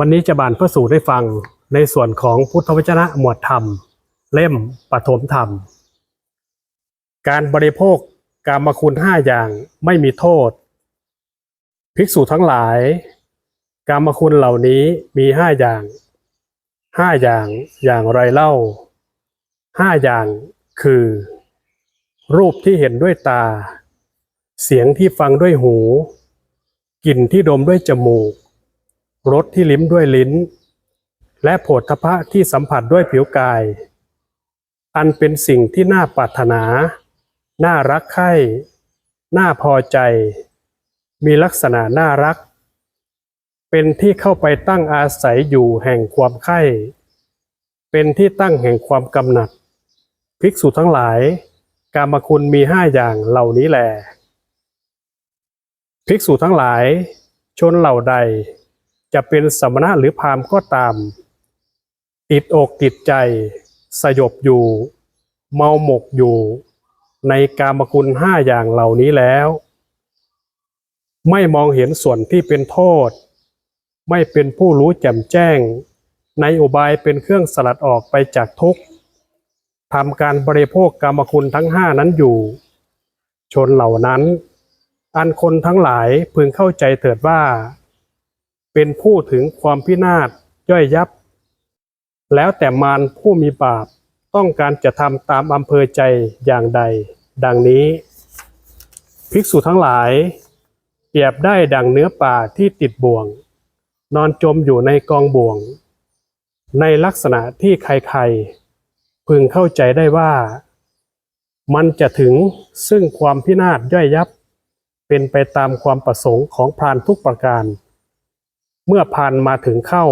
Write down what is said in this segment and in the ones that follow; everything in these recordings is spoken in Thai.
วันนี้จะบานพื่อสู่ได้ฟังในส่วนของพุทธวจนะหมวดธรรม เล่มปฐมธรรม การบริโภคกามคุณห้าอย่างไม่มีโทษ ภิกษุทั้งหลาย กามคุณเหล่านี้มีห้าอย่างห้าอย่างอย่างไรเล่าห้าอย่างคือ รูปที่เห็นด้วยตา เสียงที่ฟังด้วยหู กลิ่นที่ดมด้วยจมูก รสที่ลิ้มด้วยลิ้น และโผฏฐพะที่สัมผัสด้วยผิวกาย อันเป็นสิ่งที่น่าปรารถนา น่ารักใคร่น่าพอใจ มีลักษณะน่ารัก เป็นที่เข้าไปตั้งอาศัยอยู่แห่งความใคร่เป็นที่ตั้งแห่งความกำหนัด ภิกษุทั้งหลาย กามคุณมีห้าอย่างเหล่านี้แหลภิกษุทั้งหลาย ชนเหล่าใด จะเป็นสมณะหรือพราหมณ์ก็ตาม ติดอกติดใจ สยบอยู่ เมาหมกอยู่ ในกามคุณห้าอย่างเหล่านี้แล้ว ไม่มองเห็นส่วนที่เป็นโทษ ไม่เป็นผู้รู้แจ่มแจ้ง ในอุบายเป็นเครื่องสลัดออกไปจากทุกข์ทำการบริโภคกามคุณทั้งห้านั้นอยู่ ชนเหล่านั้น อันคนทั้งหลายพึงเข้าใจเถิดว่า เป็นผู้ถึงความพินาศย่อยยับ แล้วแต่มารผู้มีบาปต้องการจะทำตามอำเภอใจอย่างใด ดังนี้ ภิกษุทั้งหลาย เปรียบได้ดังเนื้อป่าที่ติดบ่วง นอนจมอยู่ในกองบ่วง ในลักษณะที่ใครๆ พึงเข้าใจได้ว่า มันจะถึงซึ่งความพินาศย่อยยับ เป็นไปตามความประสงค์ของพรานทุกประการ เมื่อพานมาถึงเข้า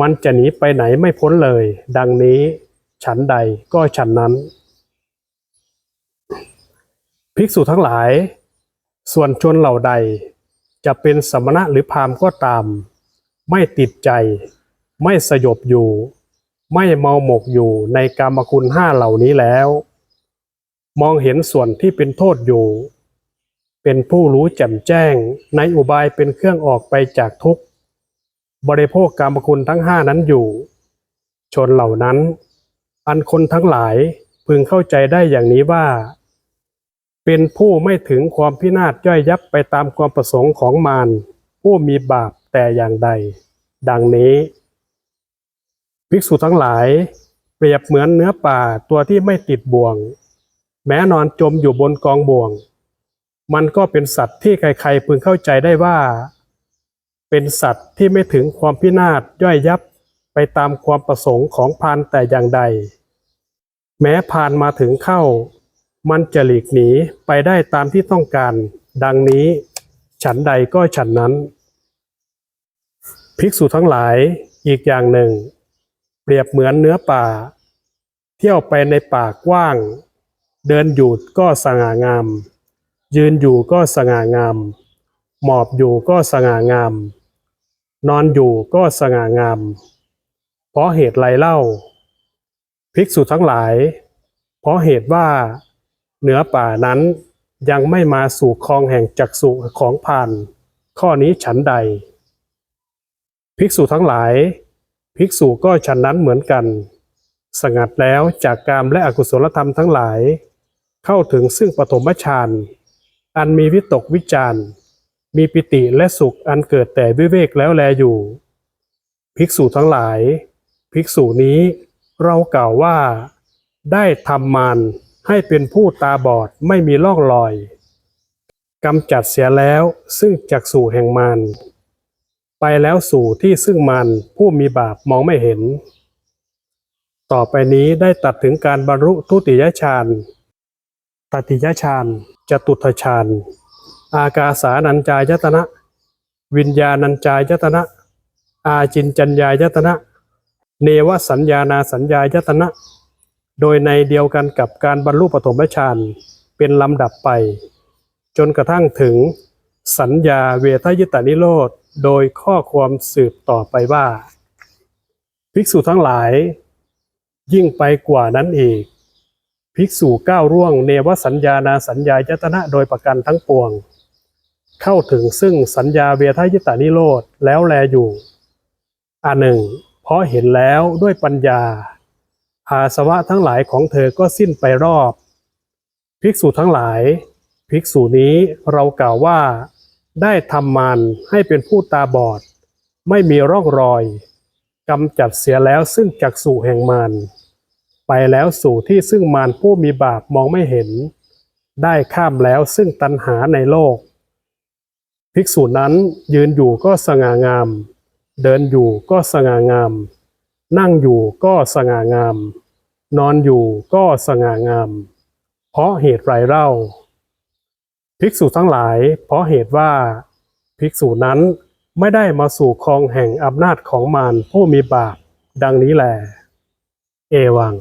มันจะหนีไปไหนไม่พ้นเลย ดังนี้ฉันใดก็ฉันนั้น ภิกษุทั้งหลาย ส่วนชนเหล่าใด จะเป็นสมณะหรือพามก็ตาม ไม่ติดใจ ไม่สยบอยู่ ไม่เมาหมกอยู่ในกามคุณห้าเหล่านี้แล้ว มองเห็นส่วนที่เป็นโทษอยู่ เป็นผู้รู้แจ่มแจ้งในอุบายเป็นเครื่องออกไปจากทุกข์ บริโภคกามคุณทั้งห้านั้นอยู่ ชนเหล่านั้น อันคนทั้งหลายพึงเข้าใจได้อย่างนี้ว่า เป็นผู้ไม่ถึงความพินาศย่อยยับไปตามความประสงค์ของมารผู้มีบาปแต่อย่างใด ดังนี้ ภิกษุทั้งหลาย เปรียบเหมือนเนื้อป่าตัวที่ไม่ติดบ่วง แม้นอนจมอยู่บนกองบ่วง มันก็เป็นสัตว์ที่ใครๆพึงเข้าใจได้ว่า เป็นสัตว์ที่ไม่ถึงความพินาศย่อยยับไปตามความประสงค์ของพานแต่อย่างใด แม้พานมาถึงเข้า มันจะหลีกหนีไปได้ตามที่ต้องการ ดังนี้ ฉันใดก็ฉันนั้น ภิกษุทั้งหลายอีกอย่างหนึ่ง เปรียบเหมือนเนื้อป่า เที่ยวไปในป่ากว้าง เดินอยู่ก็สง่างาม ยืนอยู่ก็สง่างาม หมอบอยู่ก็สง่างาม นอนอยู่ก็สง่างาม เพราะเหตุไรเล่า ภิกษุทั้งหลาย เพราะเหตุว่าเหนือป่านั้นยังไม่มาสู่คลองแห่งจักสุของพาน ข้อนี้ฉันใด ภิกษุทั้งหลาย ภิกษุก็ฉันนั้นเหมือนกัน สงัดแล้วจากกามและอกุศลธรรมทั้งหลาย เข้าถึงซึ่งปฐมฌานอันมีวิตกวิจารณ์ มีปิติและสุขอันเกิดแต่วิเวกแล้วแลอยู่ ภิกษุทั้งหลาย ภิกษุนี้เรากล่าวว่า ได้ทำมารให้เป็นผู้ตาบอดไม่มีล่องรอยกำจัดเสียแล้วซึ่งจากสู่แห่งมารไปแล้วสู่ที่ซึ่งมารผู้มีบาปมองไม่เห็น ต่อไปนี้ได้ตัดถึงการบรรลุทุติยฌานตติยฌานจตุทฌาน อากาสานัญจายตนะ วิญญาณัญจายตนะ อาจินจัญญายตนะ เนวสัญญานาสัญญายตนะ โดยในเดียวกันกับการบรรลุปฐมฌานเป็นลำดับไป จนกระทั่งถึงสัญญาเวทยิตานิโรธ โดยข้อความสืบต่อไปว่า ภิกษุทั้งหลาย ยิ่งไปกว่านั้นอีก ภิกษุก้าวร่วงเนวสัญญานาสัญญายตนะโดยประกันทั้งปวง เข้าถึงซึ่งสัญญาเวทยิตานิโรธแล้วแลอยู่อันหนึ่ง เพราะเห็นแล้วด้วยปัญญา อาสวะทั้งหลายของเธอก็สิ้นไปรอบ ภิกษุทั้งหลาย ภิกษุนี้เรากล่าวว่า ได้ทำมารให้เป็นผู้ตาบอด ไม่มีร่องรอยกำจัดเสียแล้วซึ่งจักสู่แห่งมารไปแล้วสู่ที่ซึ่งมารผู้มีบาปมองไม่เห็น ได้ข้ามแล้วซึ่งตัณหาในโลก ภิกษุนั้นยืนอยู่ก็สง่างาม เดินอยู่ก็สง่างาม นั่งอยู่ก็สง่างาม นอนอยู่ก็สง่างาม เพราะเหตุไรเล่า ภิกษุทั้งหลาย เพราะเหตุว่า ภิกษุนั้นไม่ได้มาสู่ครองแห่งอำนาจของมารผู้มีบาปดังนี้แหลเอวัง